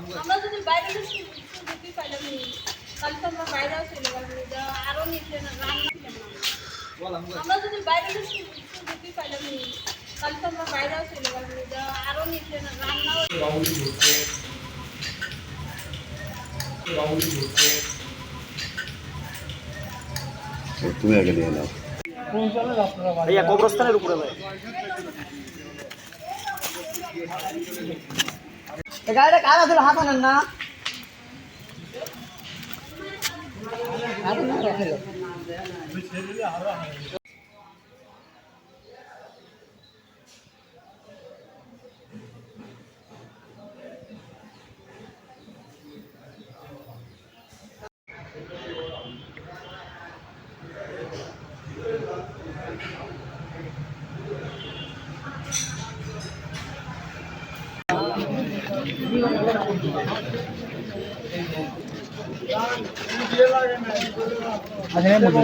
আমরা যদি বাইরে দেখতে পাইলাম তাহলে তো আমরা বাইরে চলে গেলাম আরও নিতে না রান্না আমরা যদি বাইরে দেখতে পাইলাম তাহলে তো আমরা বাইরে চলে গেলাম আরও তুমি আগে নিয়ে নাও। কবরস্থানের উপরে ভাই ಗಾಡಿ ಕಾಲ ಹಾಕೋಣ Thank you. అదే ముందు